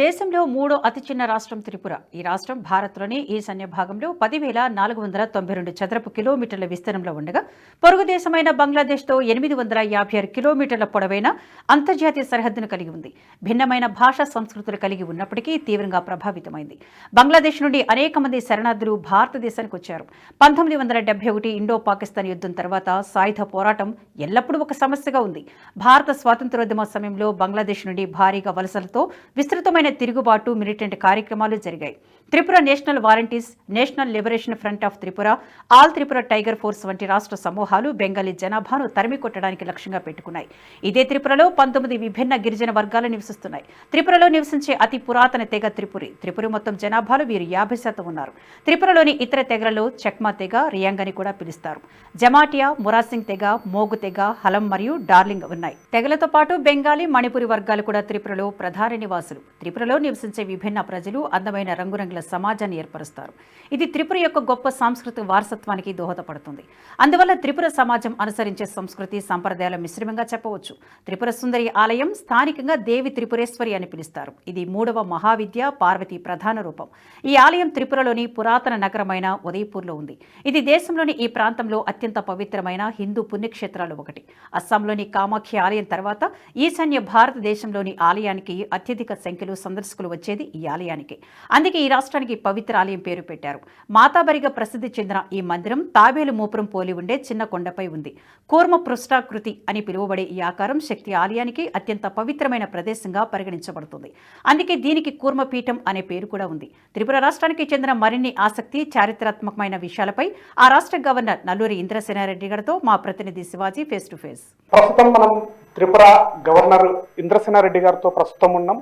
దేశంలో మూడో అతి చిన్న రాష్ట్రం త్రిపుర. ఈ రాష్ట్రం భారత్లోని ఈశాన్య భాగంలో పదివేల నాలుగు వందల తొంభై రెండు చదరపు కిలోమీటర్ల విస్తీర్ణంలో ఉండగా పొరుగు దేశమైన బంగ్లాదేశ్తో ఎనిమిది వందల యాభై ఆరు కిలోమీటర్ల పొడవైన అంతర్జాతీయ సరిహద్దును కలిగి ఉంది. భిన్నమైన భాషా సంస్కృతులు కలిగి ఉన్నప్పటికీ తీవ్రంగా ప్రభావితమైంది. బంగ్లాదేశ్ నుండి అనేక మంది శరణార్థులు భారతదేశానికి వచ్చారు. పంతొమ్మిది వందల డెబ్బై ఒకటి ఇండో పాకిస్తాన్ యుద్ధం తర్వాత సాయుధ పోరాటం ఎల్లప్పుడూ ఒక సమస్యగా ఉంది. భారత స్వాతంత్రోద్యమ సమయంలో బంగ్లాదేశ్ నుండి భారీగా వలసలతో విస్తృతమైన తిరుగుబాటు మిలిటెంట్ కార్యక్రమాలు జరిగాయి. Tripura national volunteers national liberation front of Tripura all Tripura tiger force వంటి రాష్ట్ర సమూహాలు బెంగాలీ జనాభాను తరిమి కొట్టడానికి లక్ష్యంగా పెట్టుకున్నాయి. ఇదే త్రిపురలో పంతొమ్మిది విభిన్న గిరిజన వర్గాలు నివసిస్తున్నాయి. త్రిపురలో నివసించే అతి పురాతన తెగ త్రిపురి. త్రిపురి మొత్తం జనాభాలో వీరు యాభై శాతం ఉన్నారు. త్రిపురలోని ఇతర తెగలలో చక్మా తెగ రియాంగ్ అని కూడా పిలుస్తారు. జమాటియా మురాసింగ్ తెగ మోగు తెగ హలం మరియు డార్లింగ్ ఉన్నాయి. తెగలతో పాటు బెంగాలీ మణిపురి వర్గాలు కూడా త్రిపురలో ప్రధాన నివాసులు. త్రిపురలో నివసించే విభిన్న ప్రజలు అందమైన రంగురంగుల సమాజాన్ని ఏర్పరుస్తారు. ఇది త్రిపుర యొక్క గొప్ప సాంస్కృతిక వారసత్వానికి దోహదపడుతుంది. అందువల్ల త్రిపుర సమాజం అనుసరించే సంస్కృతి సంప్రదాయాల మిశ్రమంగా చెప్పవచ్చు. త్రిపుర సుందరి ఆలయం స్థానికంగా దేవి త్రిపురేశ్వరి అని పిలుస్తారు. ఇది మూడవ మహావిద్య పార్వతి ప్రధాన రూపం. ఈ ఆలయం త్రిపురలోని పురాతన నగరమైన ఉదయపూర్లో ఉంది. ఇది దేశంలోని ఈ ప్రాంతంలో అత్యంత పవిత్రమైన హిందూ పుణ్యక్షేత్రాలు ఒకటి. అస్సాంలోని కామాఖ్య ఆలయం తర్వాత ఈశాన్య భారతదేశంలోని ఆలయానికి అత్యధిక సంఖ్యలో సందర్శకులు వచ్చేది ఈ ఆలయానికి. అందుకే ఈ రాష్ట్రానికి పవిత్ర ఆలయం పేరు పెట్టారు. మాతాబరిగా ప్రసిద్ధి చెందిన ఈ మందిరం తాబేలు మూపురం పోలి ఉండే చిన్న కొండపై ఉంది. కూర్మ పృష్ఠాకృతి అని పిలువబడే ఈ ఆకారం శక్తి ఆలయానికి అత్యంత పవిత్రమైన ప్రదేశంగా పరిగణించబడుతుంది. అందుకే దీనికి కూర్మపీఠం అనే పేరు కూడా ఉంది. త్రిపుర రాష్ట్రానికి చెందిన మరిన్ని ఆసక్తి చారిత్రాత్మకమైన విషయాలపై ఆ రాష్ట్ర గవర్నర్ నల్లూరి ఇంద్రసేనారెడ్డి గారితో మా ప్రతినిధి శివాజీ ఫేస్ టు ఫేస్. ప్రస్తుతం మనం త్రిపుర గవర్నర్ ఇంద్రసేనారెడ్డి గారితో ప్రస్తుతం ఉన్నాం.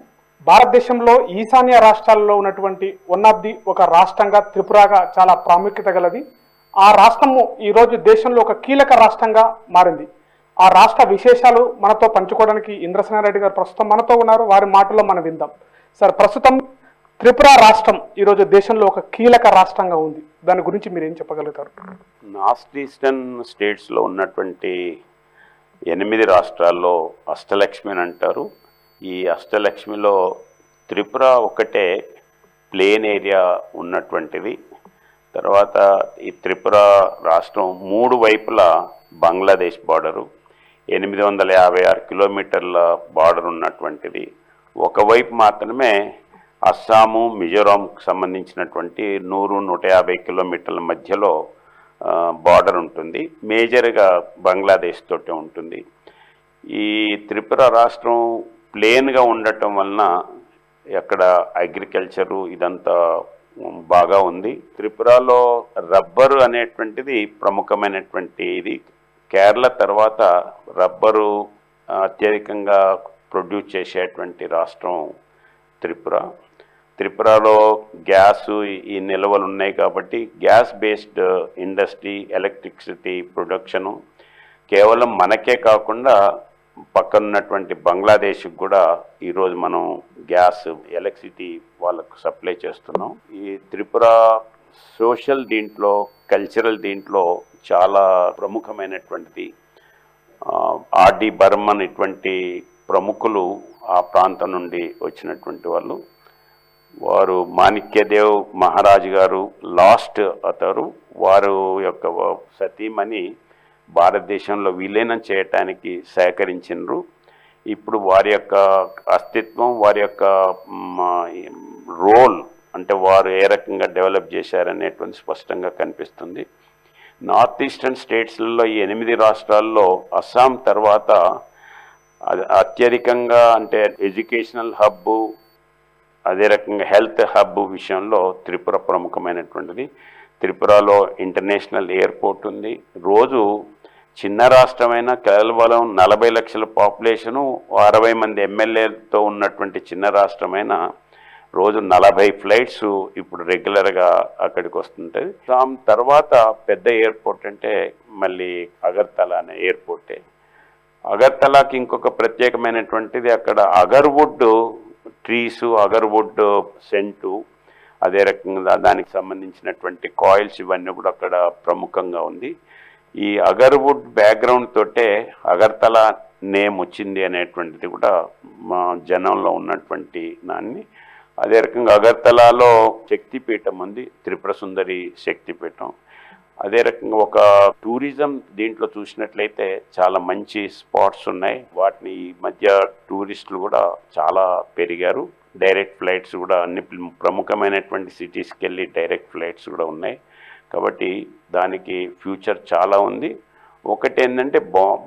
భారతదేశంలో ఈశాన్య రాష్ట్రాల్లో ఉన్నటువంటి వన్ ఆఫ్ ది ఒక రాష్ట్రంగా త్రిపురగా చాలా ప్రాముఖ్యత గలది. ఆ రాష్ట్రము ఈరోజు దేశంలో ఒక కీలక రాష్ట్రంగా మారింది. ఆ రాష్ట్ర విశేషాలు మనతో పంచుకోవడానికి ఇంద్రసేనారెడ్డి గారు ప్రస్తుతం మనతో ఉన్నారు. వారి మాటల్లో మనం విందాం. సార్ ప్రస్తుతం త్రిపుర రాష్ట్రం ఈరోజు దేశంలో ఒక కీలక రాష్ట్రంగా ఉంది. దాని గురించి మీరు ఏం చెప్పగలుగుతారు? నార్త్ ఈస్టర్న్ స్టేట్స్లో ఉన్నటువంటి ఎనిమిది రాష్ట్రాల్లో అష్టలక్ష్మి అని అంటారు. ఈ అష్టలక్ష్మిలో త్రిపుర ఒకటే ప్లేన్ ఏరియా ఉన్నటువంటిది. తర్వాత ఈ త్రిపుర రాష్ట్రం మూడు వైపులా బంగ్లాదేశ్ బార్డరు ఎనిమిది వందల యాభై ఆరు కిలోమీటర్ల బార్డర్ ఉన్నటువంటిది. ఒకవైపు మాత్రమే అస్సాము మిజోరాంకు సంబంధించినటువంటి నూరు నూట యాభై కిలోమీటర్ల మధ్యలో బార్డర్ ఉంటుంది. మేజర్గా బంగ్లాదేశ్ తోటే ఉంటుంది. ఈ త్రిపుర రాష్ట్రం ప్లేన్గా ఉండటం వలన అక్కడ అగ్రికల్చరు ఇదంతా బాగా ఉంది. త్రిపురలో రబ్బరు అనేటువంటిది ప్రముఖమైనటువంటి ఇది కేరళ తర్వాత రబ్బరు అత్యధికంగా ప్రొడ్యూస్ చేసేటువంటి రాష్ట్రం త్రిపుర. త్రిపురలో గ్యాసు ఈ నిల్వలు ఉన్నాయి కాబట్టి gas based industry electricity production కేవలం మనకే కాకుండా పక్కనున్నటువంటి బంగ్లాదేశ్కి కూడా ఈరోజు మనం గ్యాస్ ఎలక్ట్రిసిటీ వాళ్ళకు సప్లై చేస్తున్నాం. ఈ త్రిపుర సోషల్ దీంట్లో కల్చరల్ దీంట్లో చాలా ప్రముఖమైనటువంటిది. ఆర్డి బర్మన్ ఇటువంటి ప్రముఖులు ఆ ప్రాంతం నుండి వచ్చినటువంటి వాళ్ళు. వారు మాణిక్యదేవ్ మహారాజు గారు లాస్ట్ అతరు వారు యొక్క సతీమణి భారతదేశంలో విలీనం చేయటానికి సహకరించినరు. ఇప్పుడు వారి యొక్క అస్తిత్వం వారి యొక్క రోల్ అంటే వారు ఏ రకంగా డెవలప్ చేశారనేటువంటి స్పష్టంగా కనిపిస్తుంది. నార్త్ ఈస్టర్న్ స్టేట్స్లలో ఈ ఎనిమిది రాష్ట్రాల్లో అస్సాం తర్వాత అత్యధికంగా అంటే ఎడ్యుకేషనల్ హబ్బు అదే రకంగా హెల్త్ హబ్ విషయంలో త్రిపుర ప్రముఖమైనటువంటిది. త్రిపురలో ఇంటర్నేషనల్ ఎయిర్పోర్ట్ ఉంది. రోజు చిన్న రాష్ట్రమైన కేవలం నలభై లక్షల పాపులేషను అరవై మంది ఎమ్మెల్యేలతో ఉన్నటువంటి చిన్న రాష్ట్రమైన రోజు నలభై ఫ్లైట్స్ ఇప్పుడు రెగ్యులర్గా అక్కడికి వస్తుంటుంది దాని తర్వాత పెద్ద ఎయిర్పోర్ట్ అంటే మళ్ళీ అగర్తల అనే ఎయిర్పోర్టే. అగర్తలాకి ఇంకొక ప్రత్యేకమైనటువంటిది అక్కడ అగర్వుడ్ ట్రీస్ అగర్వుడ్ సెంటు అదే రకంగా దానికి సంబంధించినటువంటి కాయిల్స్ ఇవన్నీ కూడా అక్కడ ప్రముఖంగా ఉంది. ఈ అగర్వుడ్ బ్యాక్గ్రౌండ్ తోటే అగర్తల నేమ్ వచ్చింది అనేటువంటిది కూడా మా జనంలో ఉన్నటువంటి దాన్ని. అదే రకంగా అగర్తలాలో శక్తిపీఠం ఉంది త్రిపుర సుందరి శక్తిపీఠం. అదే రకంగా ఒక టూరిజం దీంట్లో చూసినట్లయితే చాలా మంచి స్పాట్స్ ఉన్నాయి. వాటిని ఈ మధ్య టూరిస్టులు కూడా చాలా పెరిగారు. డైరెక్ట్ ఫ్లైట్స్ కూడా అన్ని ప్రముఖమైనటువంటి సిటీస్కి వెళ్ళి డైరెక్ట్ ఫ్లైట్స్ కూడా ఉన్నాయి. కాబట్టి దానికి ఫ్యూచర్ చాలా ఉంది. ఒకటి ఏంటంటే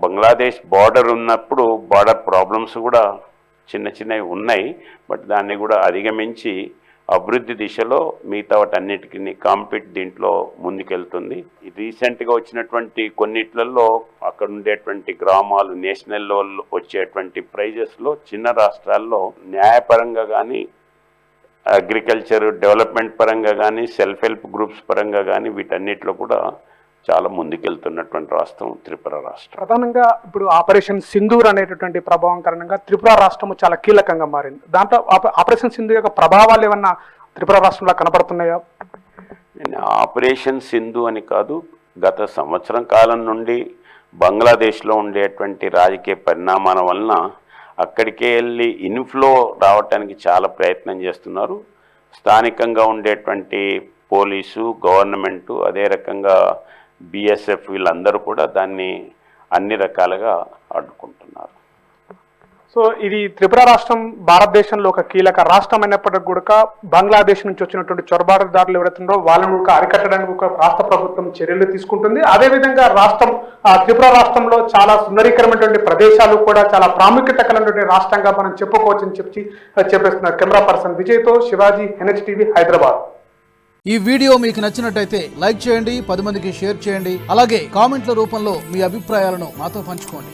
బంగ్లాదేశ్ బార్డర్ ఉన్నప్పుడు బార్డర్ ప్రాబ్లమ్స్ కూడా చిన్న చిన్నవి ఉన్నాయి. బట్ దాన్ని కూడా అధిగమించి అభివృద్ధి దిశలో మిగతా వాటన్నిటికీ కాంపిట్ దీంట్లో ముందుకెళ్తుంది. రీసెంట్గా వచ్చినటువంటి కొన్నిట్లలో అక్కడ ఉండేటువంటి గ్రామాలు నేషనల్ లెవెల్లో వచ్చేటువంటి ప్రైజెస్లో చిన్న రాష్ట్రాల్లో న్యాయపరంగా కానీ అగ్రికల్చర్ డెవలప్మెంట్ పరంగా కానీ సెల్ఫ్ హెల్ప్ గ్రూప్స్ పరంగా కానీ వీటన్నిటిలో కూడా చాలా ముందుకెళ్తున్నటువంటి రాష్ట్రం త్రిపుర రాష్ట్రం. ప్రధానంగా ఇప్పుడు ఆపరేషన్ సింధూర్ అనేటటువంటి ప్రభావం కారణంగా త్రిపుర రాష్ట్రం చాలా కీలకంగా మారింది. దాంట్లో ఆప- ఆపరేషన్ సింధు యొక్క ప్రభావాలు ఏమన్నా త్రిపుర రాష్ట్రంలో కనపడుతున్నాయా నేను ఆపరేషన్ సింధు అని కాదు గత సంవత్సరం కాలం నుండి బంగ్లాదేశ్లో ఉండేటువంటి రాజకీయ పరిణామాల వలన అక్కడికే వెళ్ళి ఇన్ఫ్లో రావటానికి చాలా ప్రయత్నం చేస్తున్నారు. స్థానికంగా ఉండేటువంటి పోలీసు గవర్నమెంటు అదే రకంగా బిఎస్ఎఫ్ వీళ్ళందరూ కూడా దాన్ని అన్ని రకాలుగా అడ్డుకుంటున్నారు సో ఇది త్రిపుర రాష్ట్రం భారతదేశంలో ఒక కీలక రాష్ట్రం అయినప్పటికీ కూడా బంగ్లాదేశ్ నుంచి వచ్చినటువంటి చొరబాటుదారులు ఎవరైతున్నారో వాళ్ళని ఒక అరికట్టడానికి ఒక రాష్ట్ర ప్రభుత్వం చర్యలు తీసుకుంటుంది. అదేవిధంగా రాష్ట్రం ఆ త్రిపుర రాష్ట్రంలో చాలా సుందరీకరమైనటువంటి ప్రదేశాలు కూడా చాలా ప్రాముఖ్యత కలిగినటువంటి రాష్ట్రంగా మనం చెప్పుకోవచ్చని చెప్పి చెప్పేస్తున్నారు కెమెరా పర్సన్ విజయ్తో శివాజీ ఎన్హెచ్టీవీ హైదరాబాద్. ఈ వీడియో మీకు నచ్చినట్టయితే లైక్ చేయండి పది మందికి షేర్ చేయండి అలాగే కామెంట్ల రూపంలో మీ అభిప్రాయాలను మాతో పంచుకోండి.